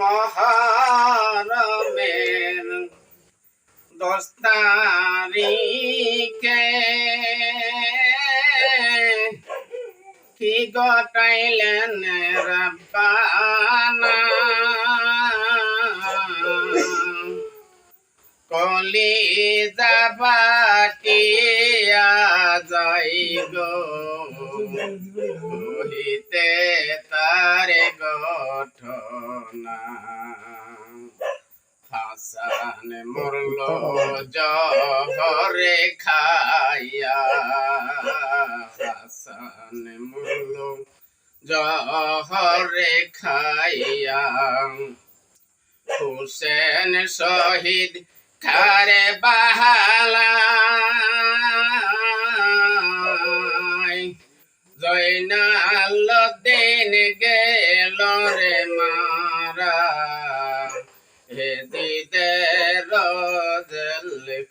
মহারমের দশ তারিখে কি গটাইলেন রব্বানা? কলি যাবাটিয়া যাই গো কহিতে তারে গঠনা। হাসান মরল জহরে খাইয়া। হাসান মরল জহরে খাইয়া। হুসেন শহীদ খারে বাহালা।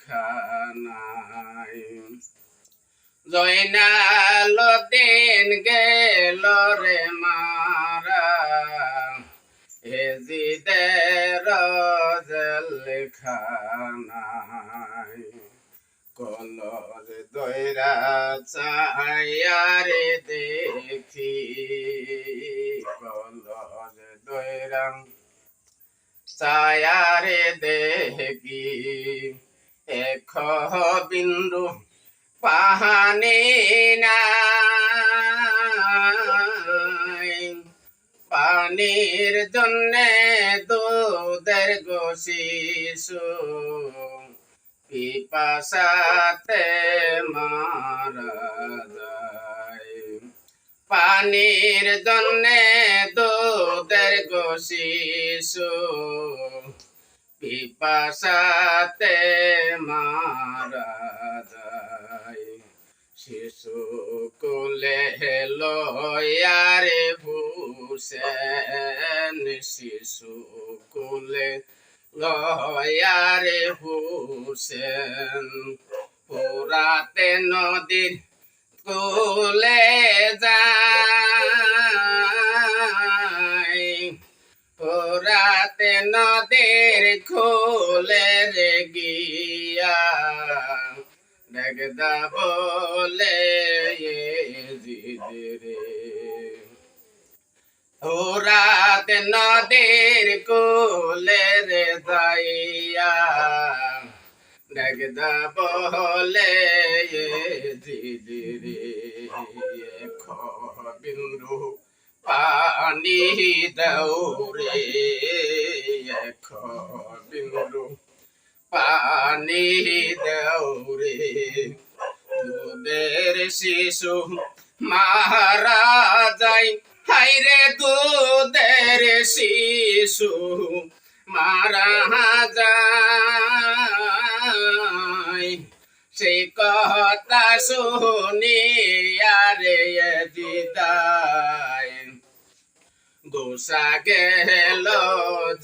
খানাই জয়নাল দিন গেল রে মারা। হে দিদে রজল খানাই কলর দৈরা চায়ারে দেখি। কলর দৈরা চায়ারে দেখি। এখ বিন্দু পাহানি পানির জন্যে দুধের গোশিশু পিপাসাতে মারা পানির জন্যে দুধের গোশিশু পিপাসাতে মারা যায় শিশু কুলে লয়ারে ভূষেন শিশু কুলে লয়ারে ভূষেন পুরাতে নদীর কুলে যায়। পুরাতে নদীর খুলে রে গিয়া। ডগদা বলে জিদরে। ওরাত নদীর কোলে রে যাইয়া। ডগদা বলে জিদরে। বিন্দু পানি দৌড়ে বিন্দু পানি দৌড়ে দুধের শিশু মারা যায়। হাইরে দুধের শিশু মারা যায়। সেই কথা শুনি আরে দিদায় গোসা গেল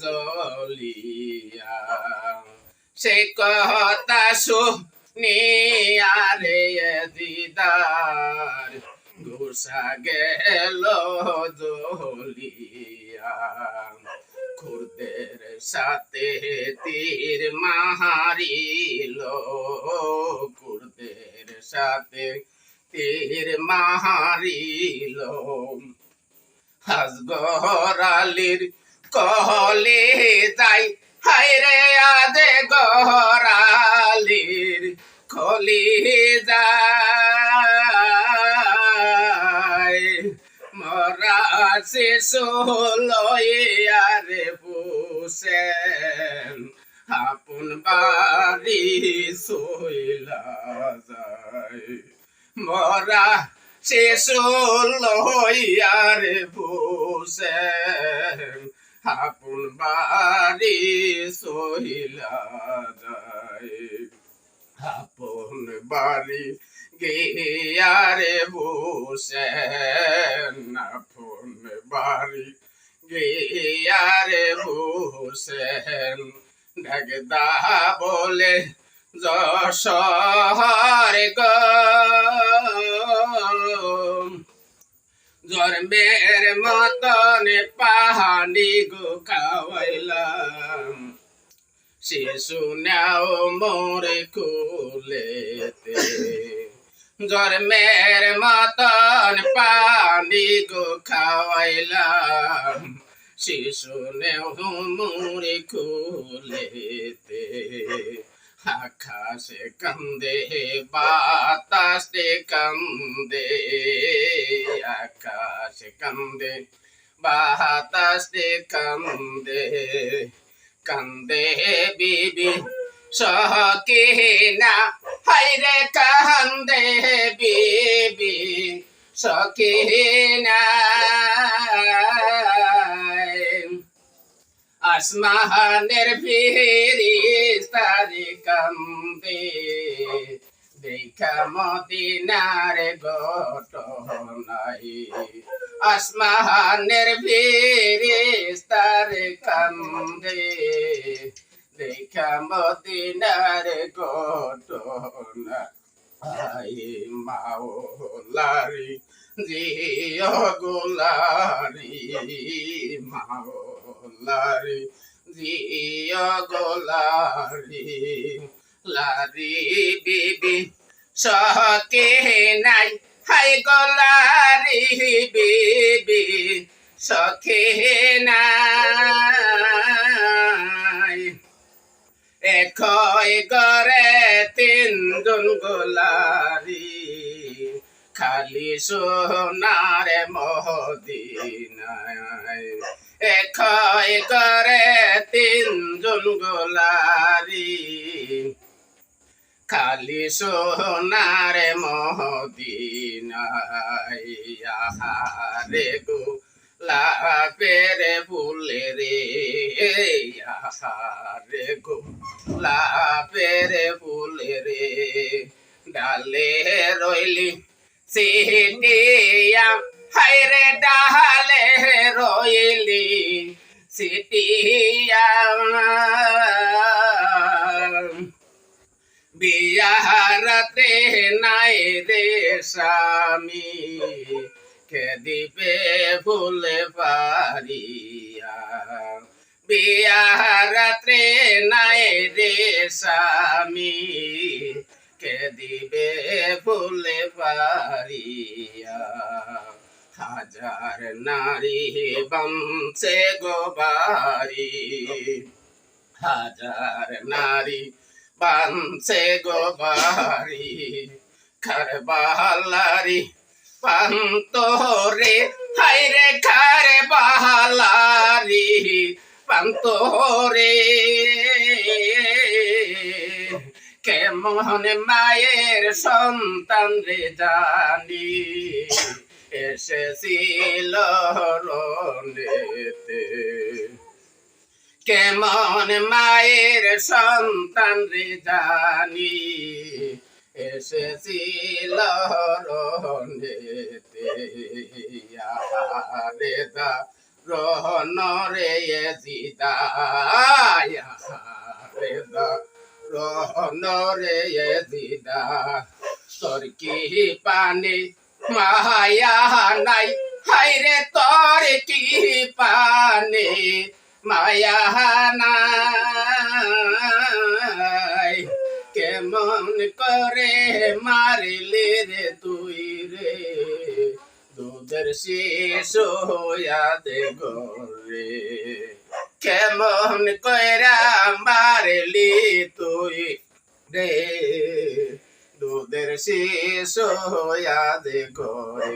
জলিয়া। সে কথা শুনি আরে দিদার গোসা গেল জলিয়া। খুরদের সাথে তীর মারিল কুরদের সাথে তীর মারিল হাসগরালির কহলে যাই। হাইরে আদে গরালির খলি যায় মরা শিশু লয়ারে পুষেন আপন বাড়ি সইলা যায় মরা শিশু লয়ারে পুষেন আপন বাড়ি সহিলা আপন বাড়ি গিয়ারে ভূষেন আপন বাড়ি গিয়ারে ভূষেন ডাকদা বলে যশোর গ। জন্মের মতন পাহানি গো খাওয়াইলাম শিশু নাও মোরে কুলেতে জন্মের মতন পানি গো খাওয়াইলাম শিশু নেও মোরে কুলেতে আকাশে কান্দে, বাতাসে কান্দে, আকাশে কান্দে, বাতাসে কান্দে কান্দে বিবি সকে না হাইরে কান্দে বিবি সকে না আসমানের ফিরিস্তারি কান্দে দেখা মদিনার ঘটনাই আসমানের ফিরিস্তার কান্দে দেখা মদিনার ঘটনা আই মাওলারি জিয় গোলারি মাওলারি জিয় গোলারি, লারি বিবি সকে নাই, হাই গোলারি বিবি সখে নাই। একই করে তিনজন গোলারি, খালি সোনার মহদিনায়। একই করে তিনজন গোলারি। খালি সোনার মহদিনায় রে গো লাভের ফুলে রে রে গো লাভের ফুলে রে ডালে রইলি সিটিয়া হাইরে ডালে রইলি সিটিয়া বিয়াহারতে নাই রে স্বামী কে দিবে ভুলে পারিয়া বিয়াহারতে নাই রে স্বামী কে দিবে পারিয়া হাজার নারী বংশে গোবারি। হাজার নারী বানছে গোবারি। খারবালারি পান্তরে হাইরে খারে বাহালারি পান্তরে। কেমন মায়ের সন্তান রে জানি। এসেছিল রনেতে কেমন মায়ের সন্তান রে জানি এসেছিল রনেতে রে দা, রহন রে জিদা রে দা, রহন রে জিদা। তোর কি পানি মায়া নাই। হাইরে তোর কি পানি? মায়া নাই। কেমন করে মারিলে রে তুই রে? দুধের শেষ দে গরে কেমন কইরা মারলি তুই রে? দুধের শেষ দে গরে